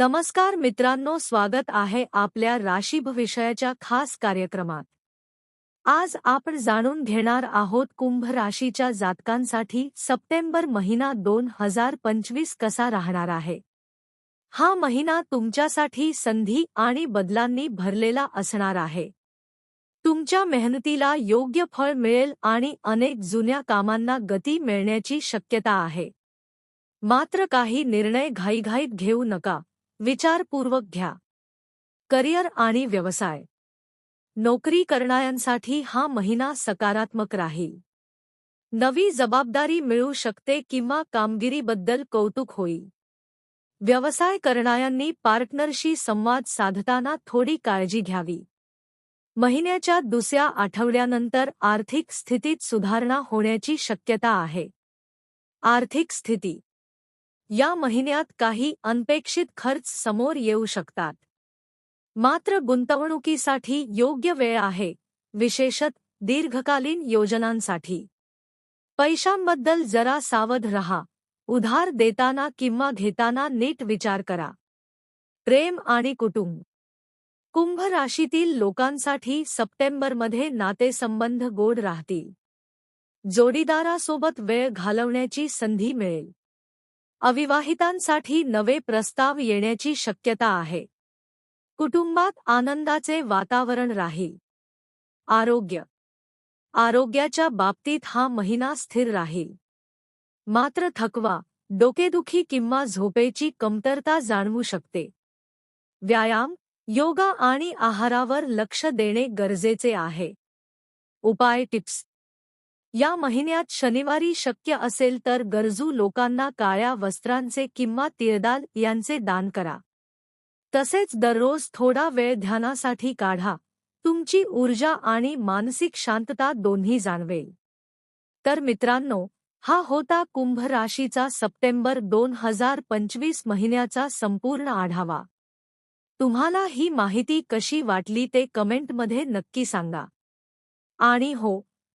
नमस्कार मित्रांनो स्वागत आहे आपल्या राशी भविष्याच्या खास कार्यक्रमात. आज आपण जाणून घेणार आहोत कुंभ राशीच्या जातकांसाठी सप्टेंबर महिना दोन हजार पंचवीस कसा राहणार आहे. हा महिना तुमच्यासाठी संधी आणि बदलांनी भरलेला असणार आहे. तुमच्या मेहनतीला योग्य फळ मिळेल आणि अनेक जुन्या कामांना गती मिळण्याची शक्यता आहे. मात्र काही निर्णय घाईघाईत घेऊ नका. विचारपूर्वक घ्या. करिअर आणि व्यवसाय. नोकरी करणाऱ्यांसाठी हा महिना सकारात्मक राहील. नवी जबाबदारी मिळू शकते किंवा कामगिरीबद्दल कौतुक होईल. व्यवसाय करणाऱ्यांनी पार्टनरशी संवाद साधताना थोडी काळजी घ्यावी. महिन्याच्या दुसऱ्या आठवड्यानंतर आर्थिक स्थितीत सुधारणा होण्याची शक्यता आहे. आर्थिक स्थिती. या महिन्यात काही अनपेक्षित खर्च समोर येऊ शकतात. मात्र गुंतवणुकीसाठी योग्य वेळ आहे विशेषत दीर्घकालीन योजनांसाठी. पैशांबद्दल जरा सावध रहा उधार देताना किंवा घेताना नीट विचार करा. प्रेम आणि कुटुंब. कुंभ राशीतील लोकांसाठी सप्टेंबरमध्ये नातेसंबंध गोड राहतील. जोडीदारासोबत वेळ घालवण्याची संधी मिळेल. अविवाहितांसाठी नवे प्रस्ताव येण्याची शक्यता आहे. कुटुंबात आनंदाचे वातावरण राहील. आरोग्य. आरोग्याच्या बाबतीत हा महिना स्थिर राहील. मात्र थकवा डोकेदुखी किंवा झोपेची कमतरता जाणवू शकते. व्यायाम योगा आणि आहारावर लक्ष देणे गरजेचे आहे. उपाय टिप्स. या महिन्यात शनिवारी शक्य असेल तर गरजू लोकांना काळ्या वस्त्रांचे किंवा तिळदाल यांचे दान करा. तसेच दररोज थोडा वेळ ध्यानासाठी काढा. तुमची ऊर्जा आणि मानसिक शांतता दोन्ही जाणवेल. तर मित्रांनो हा होता कुंभ राशीचा सप्टेंबर दोन हजार पंचवीस महिन्याचा संपूर्ण आढावा. तुम्हाला ही माहिती कशी वाटली ते कमेंटमध्ये नक्की सांगा. आणि हो